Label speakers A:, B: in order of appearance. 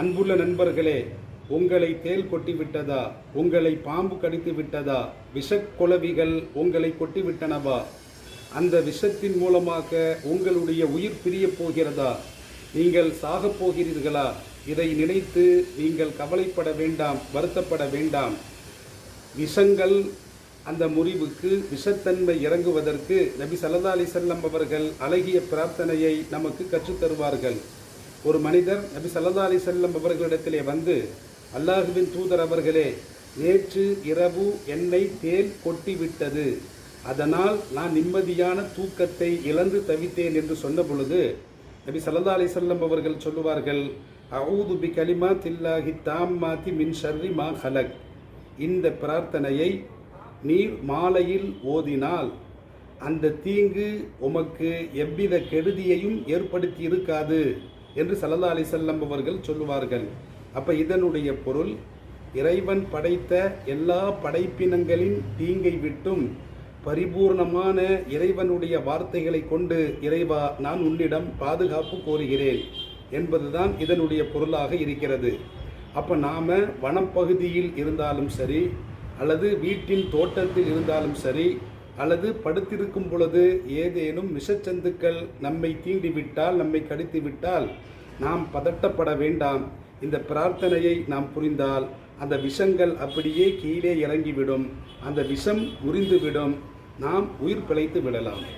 A: அன்புள்ள நண்பர்களே உங்களை தேல் கொட்டி விட்டதா? உங்களை பாம்பு கடித்து விட்டதா? விஷக்குளவிகள் உங்களை கொட்டி விட்டனவா? அந்த விஷத்தின் மூலமாக உங்களுடைய உயிர் பிரியப் போகிறதா? நீங்கள் சாகப் போகிறீர்களா? இதை நினைத்து நீங்கள் கவலைப்பட வேண்டாம் வருத்தப்பட வேண்டாம். விஷங்கள் அந்த முறிவுக்கு விஷத்தன்மை இறங்குவதற்கு நபி சல்லா அலி செல்லம் அவர்கள் அழகிய பிரார்த்தனையை நமக்கு கற்றுத் தருவார்கள் ஒரு மனிதர் நபி சல்லா அலி செல்லம் அவர்களிடத்திலே வந்து அல்லாஹுவின் தூதர் அவர்களே நேற்று இரவு என்னை தேல் கொட்டிவிட்டது. அதனால் நான் நிம்மதியான தூக்கத்தை இழந்து தவித்தேன் என்று சொன்ன பொழுது நபி சல்லா அலி செல்லம் அவர்கள் சொல்லுவார்கள் அவுது பி கலிமா தில்லாஹி தாம்மாத்தி மின் ஷர்ரி மா ஹலக். இந்த பிரார்த்தனையை நீர் மாலையில் ஓதினால் அந்த தீங்கு உமக்கு எவ்வித கெடுதியையும் ஏற்படுத்தி இருக்காது. என்று சல்லல்லா அலி செல்லம் அவர்கள் சொல்லுவார்கள். அப்போ இதனுடைய பொருள் இறைவன் படைத்த எல்லா படைப்பினங்களின் தீங்கை விட்டும் பரிபூர்ணமான இறைவனுடைய வார்த்தைகளை கொண்டு இறைவா நான் உன்னிடம் பாதுகாப்பு கோருகிறேன் என்பதுதான் இதனுடைய பொருளாக இருக்கிறது. அப்போ நாம் வனப்பகுதியில் இருந்தாலும் சரி அல்லது வீட்டின் தோட்டத்தில் இருந்தாலும் சரி அல்லது படுத்திருக்கும் பொழுது ஏதேனும் விஷச்சந்துக்கள் நம்மை தீண்டிவிட்டால் நம்மை கடித்துவிட்டால் நாம் பதட்டப்பட வேண்டாம். இந்த பிரார்த்தனையை நாம் புரிந்தால் அந்த விஷங்கள் அப்படியே கீழே இறங்கிவிடும். அந்த விஷம் முறிந்துவிடும். நாம் உயிர் பிழைத்து விடலாம்.